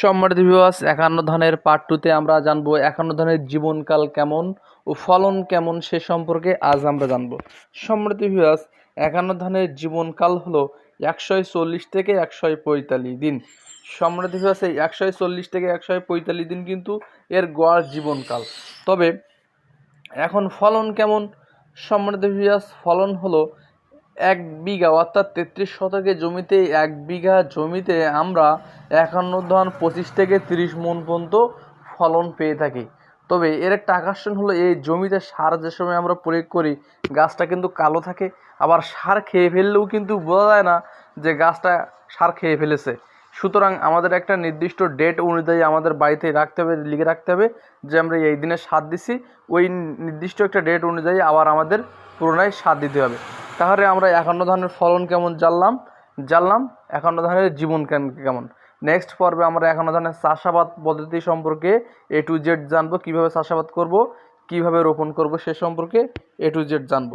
সম্মানিত ভিউয়ার্স একান্ন ধানের পার্ট টুতে আমরা জানব একান্ন ধানের জীবনকাল কেমন ও ফলন কেমন সে সম্পর্কে আজ আমরা জানব। সম্মানিত ভিউয়ার্স একান্ন ধানের জীবনকাল হলো একশো চল্লিশ থেকে একশো পঁয়তাল্লিশ দিন। সম্মানিত ভিউয়ার্স এই একশো চল্লিশ থেকে একশো পঁয়তাল্লিশ দিন কিন্তু এর গড় জীবনকাল। তবে এখন ফলন কেমন? সম্মানিত ভিউয়ার্স ফলন হলো এক বিঘা অর্থাৎ তেত্রিশ শতকের জমিতে, এক বিঘা জমিতে আমরা একান্ন ধান পঁচিশ থেকে তিরিশ মন পর্যন্ত ফলন পেয়ে থাকি। তবে এর একটা আকর্ষণ হলো এই জমিতে সার যে সময় আমরা প্রয়োগ করি, গাছটা কিন্তু কালো থাকে। আবার সার খেয়ে ফেললেও কিন্তু বোঝা যায় না যে গাছটা সার খেয়ে ফেলেছে। সুতরাং আমাদের একটা নির্দিষ্ট ডেট অনুযায়ী আমাদের বাড়িতে রাখতে হবে, লিখে রাখতে হবে যে আমরা এই দিনে সার দিছি। ওই নির্দিষ্ট একটা ডেট অনুযায়ী আবার আমাদের পুনরায় সার দিতে হবে। তাহলে আমরা একান্ন ধরনের ফলন কেমন জানলাম? জানলাম একান্ন ধানের জীবন কেমন? নেক্সট পর্বে আমরা একান্ন ধানের চাষাবাদ পদ্ধতি সম্পর্কে এ টু জেড জানব, কীভাবে চাষাবাদ করব, কীভাবে রোপণ করব সে সম্পর্কে এ টু জেড জানব।